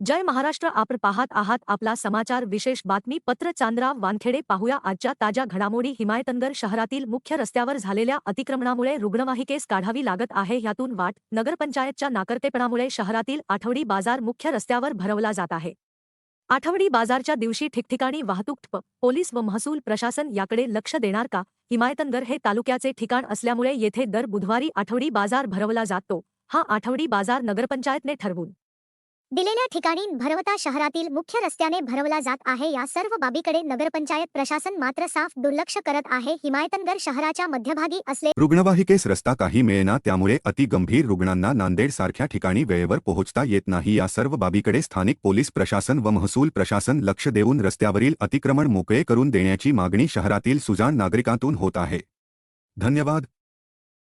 जय महाराष्ट्र आपण पाहत आहात आपला समाचार विशेष बातमी पत्र चांद्रा वानखेडे पाहूया आजच्या ताज्या घडामोडी. हिमायतनगर शहरातील मुख्य रस्त्यावर झालेल्या अतिक्रमणामुळे रुग्णवाहिकेस काढावी लागत आहे. यातून वाट नगरपंचायतच्या नाकर्तेपणामुळे शहरातील आठवडी बाजार मुख्य रस्त्यावर भरवला जात आहे. आठवडी बाजारच्या दिवशी ठिकठिकाणी वाहतूक पोलीस व महसूल प्रशासन याकडे लक्ष देणार का? हिमायतनगर हे तालुक्याचे ठिकाण असल्यामुळे येथे दर बुधवारी आठवडी बाजार भरवला जातो. हा आठवडी बाजार नगरपंचायतने ठरवून दिलेल्या ठिकाणी भरवता शहरातील मुख्य रस्त्याने भरवला जात आहे. या सर्व बाबीकडे नगरपंचायत प्रशासन मात्र साफ दुर्लक्ष करत आहे. हिमायतनगर शहराच्या मध्यभागी असले रुग्णवाहिकेस रस्ता काही मिळेना त्यामुळे अतिगंभीर रुग्णांना नांदेड सारख्या ठिकाणी वेळेवर पोहोचता येत नाही. या सर्व बाबीकडे स्थानिक पोलीस प्रशासन व महसूल प्रशासन लक्ष देऊन रस्त्यावरील अतिक्रमण मोकळे करून देण्याची मागणी शहरातील सुजाण नागरिकांतून होत आहे. धन्यवाद.